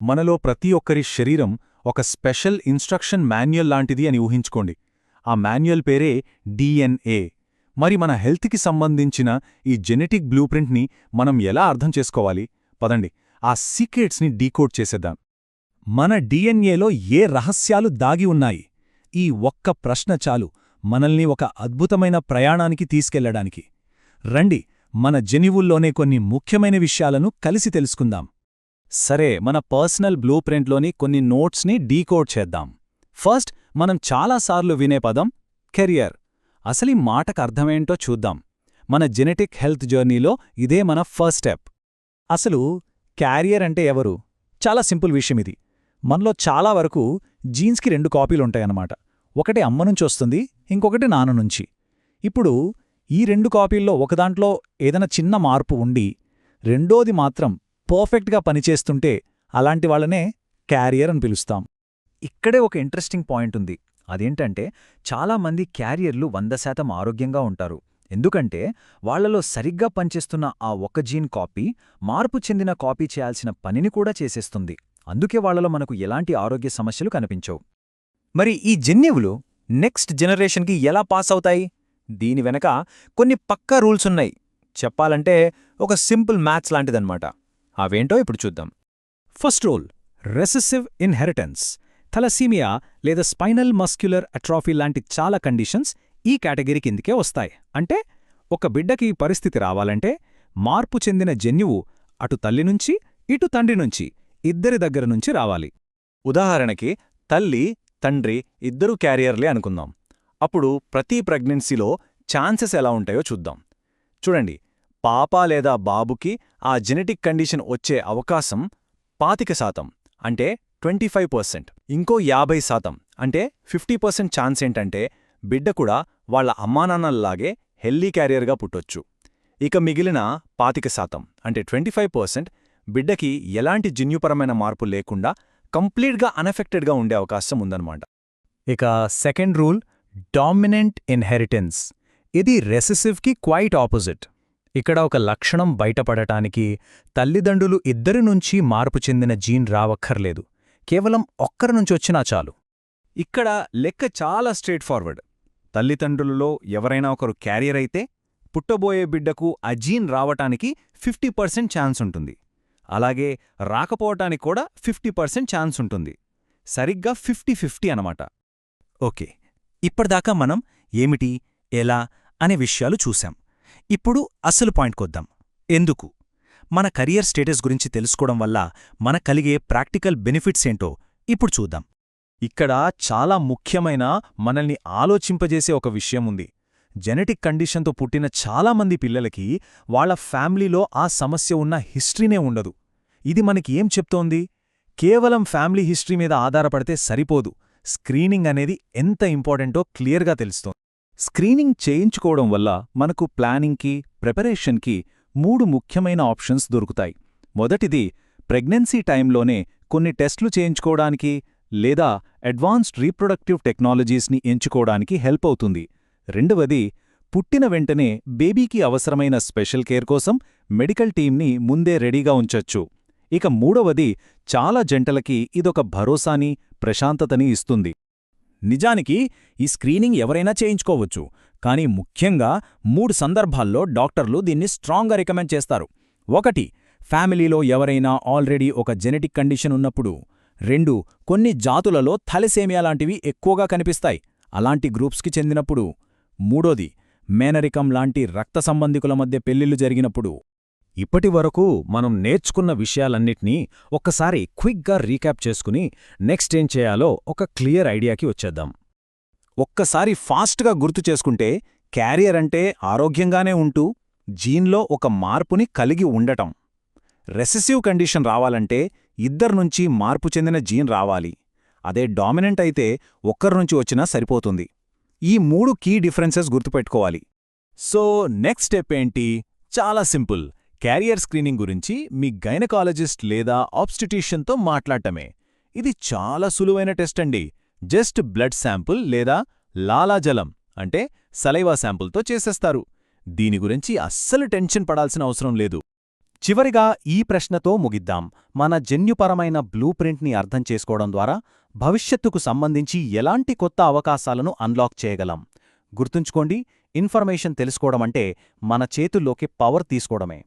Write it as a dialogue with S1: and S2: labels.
S1: మనలో ప్రతి ఒక్కరి శరీరం ఒక స్పెషల్ ఇన్స్ట్రక్షన్ మాన్యుయల్ లాంటిది అని ఊహించుకోండి. ఆ మాన్యుయల్ పేరే డిఎన్ఏ మరి మన హెల్త్కి సంబంధించిన ఈ జెనెటిక్ బ్లూ ప్రింట్ని మనం ఎలా అర్థం చేసుకోవాలి? పదండి. ఆ సీక్రెట్స్ని డీకోడ్ చేసేద్దాం.
S2: మన డిఎన్ఏలో ఏ రహస్యాలు దాగి ఉన్నాయి? ఈ ఒక్క ప్రశ్న చాలు. మనల్ని ఒక అద్భుతమైన ప్రయాణానికి తీసుకెళ్ళడానికి. రండి. మన జనివుల్లోనే కొన్ని ముఖ్యమైన విషయాలను కలిసి తెలుసుకుందాం. సరే మన పర్సనల్ బ్లూ ప్రింట్లోని కొన్ని నోట్స్ని డీకోడ్ చేద్దాం. ఫస్ట్ మనం చాలాసార్లు వినే పదం కెరియర్. అసలు ఈ మాటకు అర్థమేంటో చూద్దాం. మన జెనెటిక్ హెల్త్ జర్నీలో ఇదే మన ఫస్ట్ స్టెప్. అసలు క్యారియర్ అంటే ఎవరు? చాలా సింపుల్ విషయం ఇది. మనలో చాలా వరకు జీన్స్కి రెండు కాపీలుంటాయన్నమాట ఒకటి అమ్మ నుంచి వస్తుంది ఇంకొకటి నాన్న నుంచి. ఇప్పుడు ఈ రెండు కాపీల్లో ఒకదాంట్లో ఏదైనా చిన్న మార్పు ఉండి రెండోది మాత్రం పర్ఫెక్ట్గా పనిచేస్తుంటే అలాంటి వాళ్ళనే క్యారియర్ అని పిలుస్తాం. ఇక్కడే ఒక ఇంట్రెస్టింగ్ పాయింట్ ఉంది. అదేంటంటే చాలామంది క్యారియర్లు వంద శాతం ఆరోగ్యంగా ఉంటారు. ఎందుకంటే వాళ్ళలో సరిగ్గా పనిచేస్తున్న ఆ ఒక్క జీన్ కాపీ మార్పు చెందిన కాపీ చేయాల్సిన పనిని కూడా చేసేస్తుంది. అందుకే వాళ్ళలో మనకు ఎలాంటి ఆరోగ్య సమస్యలు కనిపించవు. మరి ఈ జన్యువులు నెక్స్ట్ జనరేషన్కి ఎలా పాస్ అవుతాయి? దీని వెనక కొన్ని పక్కా రూల్స్ ఉన్నాయి. చెప్పాలంటే ఒక సింపుల్ మ్యాథ్స్ లాంటిదన్నమాట. అవేంటో ఇప్పుడు చూద్దాం. First rule recessive inheritance. Thalassaemia లేదా స్పైనల్ మస్క్యులర్ అట్రాఫీ లాంటి చాలా కండిషన్స్ ఈ కేటగిరీ కిందికే వస్తాయి. అంటే ఒక బిడ్డకి ఈ పరిస్థితి రావాలంటే మార్పు చెందిన జన్యువు అటు తల్లి నుంచి ఇటు తండ్రి నుంచి ఇద్దరి దగ్గర నుంచి రావాలి. ఉదాహరణకి తల్లి తండ్రి ఇద్దరూ క్యారియర్లే అనుకుందాం. అప్పుడు ప్రతి ప్రెగ్నెన్సీలో ఛాన్సెస్ ఎలా ఉంటాయో చూద్దాం. చూడండి పాప లేదా బాబుకి ఆ జెనెటిక్ కండిషన్ వచ్చే అవకాశం పాతిక శాతం అంటే ట్వంటీ ఫైవ్ పర్సెంట్. ఇంకో యాభై శాతం అంటే ఫిఫ్టీ పర్సెంట్ ఛాన్స్ ఏంటంటే బిడ్డ కూడా వాళ్ళ అమ్మానాన్నల్లాగే హెల్దీ క్యారియర్గా పుట్టొచ్చు. ఇక మిగిలిన పాతిక శాతం అంటే ట్వంటీ ఫైవ్ పర్సెంట్ బిడ్డకి ఎలాంటి జన్యుపరమైన మార్పు లేకుండా కంప్లీట్గా అనఫెక్టెడ్గా ఉండే అవకాశం ఉందన్నమాట. ఇక సెకండ్ రూల్ డామినెంట్ ఇన్హెరిటెన్స్. ఇది రెసెసివ్కి క్వైట్ ఆపోజిట్. ఇక్కడ ఒక లక్షణం బయటపడటానికి తల్లిదండ్రులు ఇద్దరి నుంచి మార్పు చెందిన జీన్ రావక్కర్లేదు. కేవలం ఒక్కరి నుంచొచ్చినా చాలు. ఇక్కడ లెక్క చాలా స్ట్రేట్ ఫార్వర్డ్ తల్లిదండ్రులలో ఎవరైనా ఒకరు క్యారియర్ అయితే పుట్టబోయే బిడ్డకు ఆ జీన్ రావటానికి ఫిఫ్టీ పర్సెంట్ ఛాన్స్ ఉంటుంది. అలాగే రాకపోవటానికి కూడా ఫిఫ్టీ పర్సెంట్ ఛాన్స్ ఉంటుంది. సరిగ్గా ఫిఫ్టీ ఫిఫ్టీ అనమాట. ఓకే ఇప్పటిదాకా మనం ఏమిటి ఎలా అనే విషయాలు చూశాం. ఇప్పుడు అసలు పాయింట్కొద్దాం ఎందుకు? మన కరియర్ స్టేటస్ గురించి తెలుసుకోవడం వల్ల మన కలిగే ప్రాక్టికల్ బెనిఫిట్స్ ఏంటో ఇప్పుడు చూద్దాం. ఇక్కడ చాలా ముఖ్యమైన మనల్ని ఆలోచింపజేసే ఒక విషయం ఉంది. జెనెటిక్ కండిషన్తో పుట్టిన చాలామంది పిల్లలకి వాళ్ళ ఫ్యామిలీలో ఆ సమస్య ఉన్న హిస్టరీనే ఉండదు. ఇది మనకి ఏం చెప్తోంది? కేవలం ఫ్యామిలీ హిస్టరీ మీద ఆధారపడితే సరిపోదు. స్క్రీనింగ్ అనేది ఎంత ఇంపార్టెంటో క్లియర్గా తెలుస్తోంది. స్క్రీనింగ్ చేయించుకోవడం వల్ల మనకు ప్లానింగ్కి ప్రిపరేషన్కి మూడు ముఖ్యమైన ఆప్షన్స్ దొరుకుతాయి. మొదటిది ప్రెగ్నెన్సీ టైంలోనే కొన్ని టెస్ట్లు చేయించుకోవడానికి లేదా అడ్వాన్స్డ్ రీప్రొడక్టివ్ టెక్నాలజీస్ని ఎంచుకోవడానికి హెల్ప్ అవుతుంది. రెండవది పుట్టిన వెంటనే బేబీకి అవసరమైన స్పెషల్ కేర్ కోసం మెడికల్ టీంని ముందే రెడీగా ఉంచొచ్చు. ఇక మూడవది చాలా జంటలకి ఇదొక భరోసాని ప్రశాంతతని ఇస్తుంది. నిజానికి ఈ స్క్రీనింగ్ ఎవరైనా చేయించుకోవచ్చు. కానీ ముఖ్యంగా మూడు సందర్భాల్లో డాక్టర్లు దీన్ని స్ట్రాంగ్గా రికమెండ్ చేస్తారు. ఒకటి ఫ్యామిలీలో ఎవరైనా ఆల్రెడీ ఒక జెనెటిక్ కండిషన్ ఉన్నప్పుడు. రెండు కొన్ని జాతులలో థలసేమియా లాంటివి ఎక్కువగా కనిపిస్తాయి. అలాంటి గ్రూప్స్కి చెందినప్పుడు. మూడోది మేనరికం లాంటి రక్త సంబంధికుల మధ్య పెళ్ళిళ్ళు జరిగినప్పుడు. ఇప్పటివరకు మనం నేర్చుకున్న విషయాలన్నిటినీ ఒక్కసారి క్విక్గా రీక్యాప్ చేసుకుని నెక్స్ట్ ఏం చేయాలో ఒక క్లియర్ ఐడియాకి వచ్చేద్దాం. ఒక్కసారి ఫాస్ట్గా గుర్తు చేసుకుంటే క్యారియర్ అంటే ఆరోగ్యంగానే ఉంటూ జీన్లో ఒక మార్పుని కలిగి ఉండటం. రెసెసివ్ కండిషన్ రావాలంటే ఇద్దర్నుంచి మార్పు చెందిన జీన్ రావాలి. అదే డామినెంట్ అయితే ఒక్కరినుంచి వచ్చినా సరిపోతుంది. ఈ మూడు కీ డిఫరెన్సెస్ గుర్తుపెట్టుకోవాలి. సో నెక్స్ట్ స్టెప్ ఏంటి? చాలా సింపుల్. క్యారియర్ స్క్రీనింగ్ గురించి మీ గైనకాలజిస్ట్ లేదా ఆబ్స్టిట్యూషన్తో మాట్లాడటమే. ఇది చాలా సులువైన టెస్ట్ అండి. జస్ట్ బ్లడ్ శాంపుల్ లేదా లాలాజలం అంటే సలైవా శాంపుల్తో చేసేస్తారు. దీని గురించి అస్సలు టెన్షన్ పడాల్సిన అవసరం లేదు.
S3: చివరిగా ఈ ప్రశ్నతో ముగిద్దాం. మన జన్యుపరమైన బ్లూ ప్రింట్ని అర్థం చేసుకోవడం ద్వారా భవిష్యత్తుకు సంబంధించి ఎలాంటి కొత్త అవకాశాలను అన్లాక్ చేయగలం? గుర్తుంచుకోండి ఇన్ఫర్మేషన్ తెలుసుకోవడమంటే మన చేతుల్లోకి పవర్ తీసుకోవడమే.